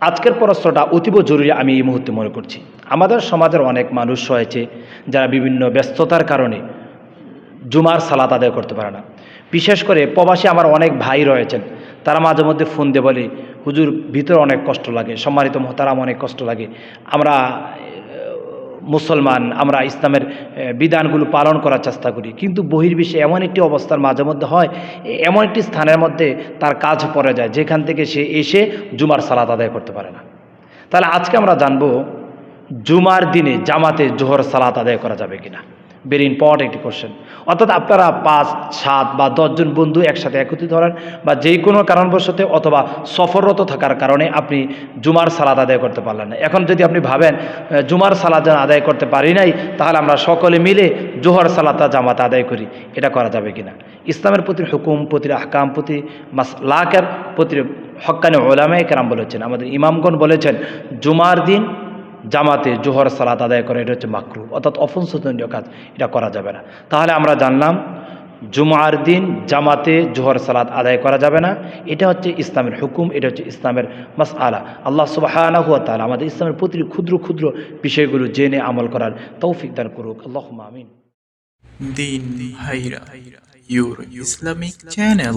আজকের প্রশ্নটা অতীব জরুরি আমি এই মুহূর্তে মনে করছি। আমাদের সমাজের অনেক মানুষ রয়েছে যারা বিভিন্ন ব্যস্ততার কারণে জুমার সালাত আদায় করতে পারে না। বিশেষ করে প্রবাসী আমার অনেক ভাই রয়েছেন, তারা মাঝে মধ্যে ফোন দিয়ে বলে, হুজুর, ভিতরে অনেক কষ্ট লাগে, সম্মানিত মহতারাম অনেক কষ্ট লাগে। আমরা মুসলমান, আমরা ইসলামের বিধানগুলো পালন করার চেষ্টা করি। কিন্তু বহির্বিশ্বে এমন একটি অবস্থার মাঝে মধ্যে হয় এমন একটি স্থানের মধ্যে তার কাজ পড়ে যায়, যেখান থেকে সে এসে জুমার সালাত আদায় করতে পারে না। তাহলে আজকে আমরা জানব, জুমার দিনে জামাতে জোহর সালাত আদায় করা যাবে কিনা। ভেরি ইম্পর্টেন্ট একটি কোশ্চেন অর্থাৎ আপনারা পাঁচ, সাত বা দশজন বন্ধু একসাথে একত্রিত হলেন বা যে কোনো কারণবশত অথবা সফররত থাকার কারণে আপনি জুমার সালাদ আদায় করতে পারলেন না। এখন যদি আপনি ভাবেন জুমার সালাদ আদায় করতে পারি নাই, তাহলে আমরা সকলে মিলে জোহর সালাতা জামাত আদায় করি। এটা করা যাবে কিনা? ইসলামের প্রতি হুকুম, প্রতি আহকাম, প্রতি মাস, লাকের প্রতি হক্কানি ওলামায় কেরাম বলেছেন। আমাদের ইমামগণ বলেছেন, জুমার দিন জামাতে জোহর সালাত আদায় করে, এটা হচ্ছে মাকরু অর্থাৎ অপংশোচনীয় কাজ, এটা করা যাবে না। তাহলে আমরা জানলাম, জুমার দিন জামাতে জোহর সালাত আদায় করা যাবে না। এটা হচ্ছে ইসলামের হুকুম, এটা হচ্ছে ইসলামের মাস আলা আল্লাহ তালা আমাদের ইসলামের প্রতিটি ক্ষুদ্র ক্ষুদ্র বিষয়গুলো জেনে আমল করার তৌফিক দান করুক। আল্লাহ আমিন। দিন ইসলামিক চ্যানেল।